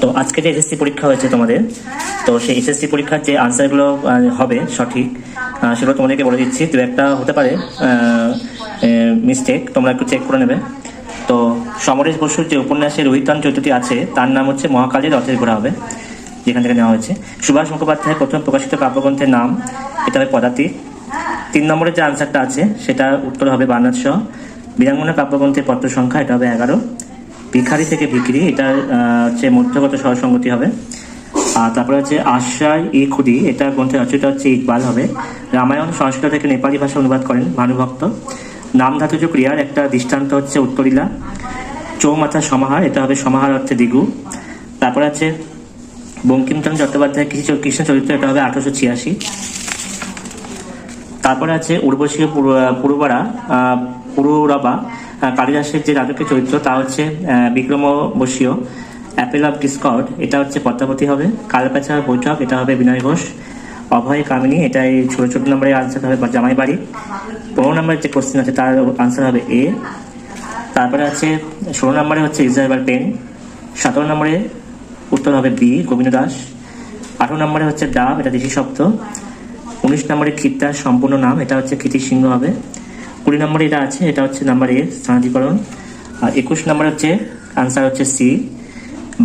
তো আজকে যে এসএসসি পরীক্ষা হয়েছে তোমাদের, তো সেই এসএসসি পরীক্ষার যে আনসারগুলো হবে সঠিক সেগুলো তোমাদেরকে বলে দিচ্ছি। দু একটা হতে পারে মিস্টেক তোমরা একটু চেক করে নেবে। তো সমরেশ বসুর যে উপন্যাসের রোহিতান চরিত্রটি আছে, তার নাম হচ্ছে মহাকালের রথের ঘোরা হবে, যেখান থেকে নেওয়া হয়েছে। সুভাষ মুখোপাধ্যায়ের প্রথম প্রকাশিত কাব্যগ্রন্থের নাম, এটা হবে পদাতিক। তিন নম্বরের যে আনসারটা আছে সেটা উত্তর হবে বানাত সহ বীরাঙ্গনা কাব্যগ্রন্থের পত্র সংখ্যা, এটা হবে এগারো। ভিখারি থেকে ভিখিরি, এটা হচ্ছে মধ্যগত সহসঙ্গতি হবে। আর তারপরে হচ্ছে আশ্রয় ই খুদি এটা গ্রন্থের রচয়িতা হচ্ছে ইকবাল হবে। রামায়ণ, সংস্কৃত থেকে নেপালি ভাষা অনুবাদ করেন ভানুভক্ত। নাম ধাতুজ ক্রিয়ার একটা দৃষ্টান্ত হচ্ছে উত্তরীলা চৌমাথা সমাহার, এটা হবে সমাহার অর্থে দিগু তারপরে আছে বঙ্কিমচন্দ্র চট্টোপাধ্যায় কৃষি কৃষ্ণ চরিত্র, এটা হবে আঠারোশো ছিয়াশি। তারপরে আছে উর্বশী পুরুবারা পুরুরবা কালিদাসের যে রাজকীয় চরিত্র, তা হচ্ছে বিক্রম বসীয় অ্যাপেল অফ ডিসকর্ড, এটা হচ্ছে পদ্মাবতী হবে কালপেছার বৈঠক, এটা হবে বিনয় ঘোষ, অভয় কামিনী এটা এই ছোট ছোট নম্বরের আনসার হবে জামাই বাড়ি। পনেরো নম্বরের যে কোশ্চেন আছে, তার আনসার হবে এ তারপরে আছে, ষোলো নম্বরে হচ্ছে ইসরায়েল পেন, সতেরো নম্বরে উত্তর হবে বি গোবিন্দ দাস, আঠারো নম্বরে হচ্ছে ডাব, এটা দেশি শব্দ উনিশ নম্বরে খিত্তার সম্পূর্ণ নাম, এটা হচ্ছে কৃতি সিংহ হবে। কুড়ি নম্বরে এটা আছে, এটা হচ্ছে নাম্বার এ স্থানাধিকরণ। আর একুশ নম্বরে হচ্ছে আনসার হচ্ছে সি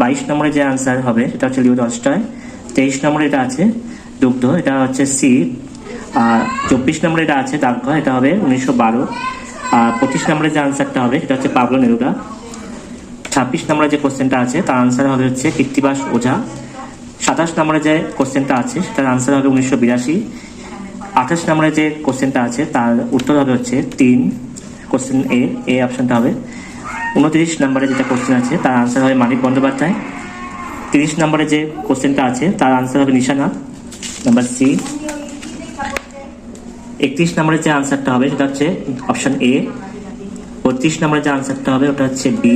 বাইশ নম্বরে যে আনসার হবে, সেটা হচ্ছে লিও দশটায় তেইশ নম্বরে এটা আছে দুগ্ধ, এটা হচ্ছে সি আর চব্বিশ নম্বরে এটা আছে ডাকঘর এটা হবে উনিশশো বারো। আর পঁচিশ নম্বরে যে আনসারটা হবে, সেটা হচ্ছে পাবলো নেরুদা। ছাব্বিশ নম্বরে যে কোশ্চেনটা আছে, তার আনসার হবে হচ্ছে কৃত্তিবাস ওঝা। সাতাশ নম্বরে যে কোশ্চেনটা আছে তার আনসার হবে উনিশশো বিরাশি। আঠাশ নম্বরে যে কোশ্চেনটা আছে, তার উত্তর হবে হচ্ছে তিন। কোশ্চেন এ এ অপশনটা হবে। উনত্রিশ নম্বরে যেটা কোশ্চেন আছে, তার আনসার হবে মানিক বন্দ্যোপাধ্যায়। তিরিশ নম্বরে যে কোশ্চেনটা আছে, তার আনসার হবে নিশানা। নাম্বার সি একত্রিশ নম্বরে যে আনসারটা হবে, সেটা হচ্ছে অপশন এ বত্রিশ নম্বরে যে আনসারটা হবে, ওটা হচ্ছে বি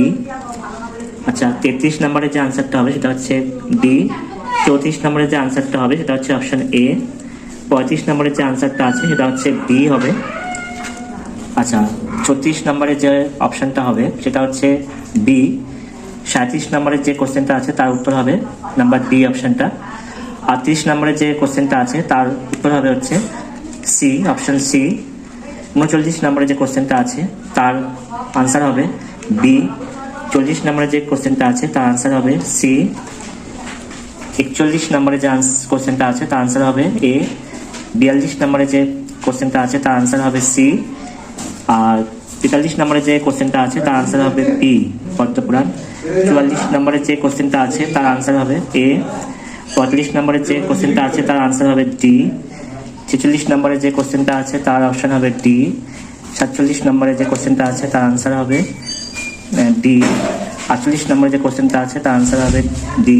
আচ্ছা তেত্রিশ নম্বরে যে আনসারটা হবে, সেটা হচ্ছে বি চৌত্রিশ নম্বরে যে আনসারটা হবে, সেটা হচ্ছে অপশন এ পঁয়ত্রিশ নম্বরের যে আনসারটা আছে, সেটা হচ্ছে বি হবে। আচ্ছা ছত্রিশ নম্বরের যে অপশনটা হবে, সেটা হচ্ছে বি সাঁত্রিশ নম্বরের যে কোশ্চেনটা আছে, তার উত্তর হবে নাম্বার ডি অপশনটা আটত্রিশ তিরিশ নম্বরের যে কোশ্চেনটা আছে, তার উত্তর হবে হচ্ছে সি অপশন সি উনচল্লিশ নম্বরে যে কোশ্চেনটা আছে, তার আনসার হবে বি চল্লিশ নম্বরে যে কোশ্চেনটা আছে, তার আনসার হবে সি একচল্লিশ নম্বরে যে কোশ্চেনটা আছে, তার আনসার হবে এ বিয়াল্লিশ নম্বরে যে কোশ্চেনটা আছে, তার আনসার হবে সি আর তেতাল্লিশ নম্বরে যে কোশ্চেনটা আছে, তার আনসার হবে বি পদ্মপুরাণ। চুয়াল্লিশ নম্বরে যে কোশ্চেনটা আছে, তার আনসার হবে এ পঁয়তাল্লিশ নম্বরে যে কোশ্চেনটা আছে, তার আনসার হবে ডি ছেচল্লিশ নম্বরে যে কোশ্চেনটা আছে, তার অপশন হবে ডি সাতচল্লিশ নম্বরে যে কোশ্চেনটা আছে, তার আনসার হবে ডি আটচল্লিশ নম্বরে যে কোশ্চেনটা আছে, তার আনসার হবে ডি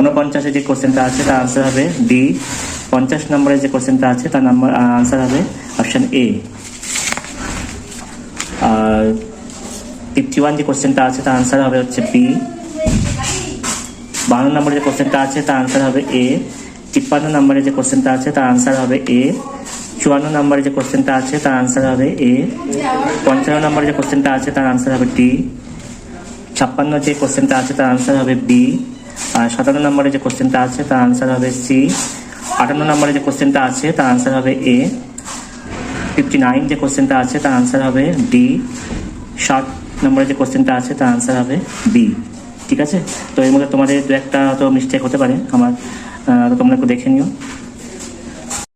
উনপঞ্চাশে যে কোশ্চেনটা আছে, তার আনসার হবে ডি পঞ্চাশ নম্বরে যে কোশ্চেনটা আছে, তার নাম্বার আনসার হবে অপশন এ আর ফিফটি ওয়ান যে কোশ্চেনটা আছে, তার আনসার হবে হচ্ছে বি বান্ন নম্বরে যে কোশ্চেনটা আছে, তার আনসার হবে এ তিপ্পান্ন নম্বরে যে কোশ্চেনটা আছে, তার আনসার হবে এ চুয়ান্ন নম্বরে যে কোশ্চেনটা আছে, তার আনসার হবে এ পঞ্চান্ন নম্বরে যে কোশ্চেনটা আছে, তার আনসার হবে ডি ছাপ্পান্ন যে কোশ্চেনটা আছে, তার আনসার হবে বি আর সাতান্ন নম্বরে যে কোশ্চেনটা আছে, তার আনসার হবে সি আটান্ন নম্বরে যে কোশ্চেনটা আছে, তার আনসার হবে এ ফিফটি নাইন যে কোশ্চেনটা আছে, তার আনসার হবে ডি ষাট নম্বরে যে কোশ্চেনটা আছে, তার আনসার হবে বি ঠিক আছে? তো এর মধ্যে তোমাদের দু একটা তো মিস্টেক হতে পারে, আমার তোমরা একটু দেখে নিও।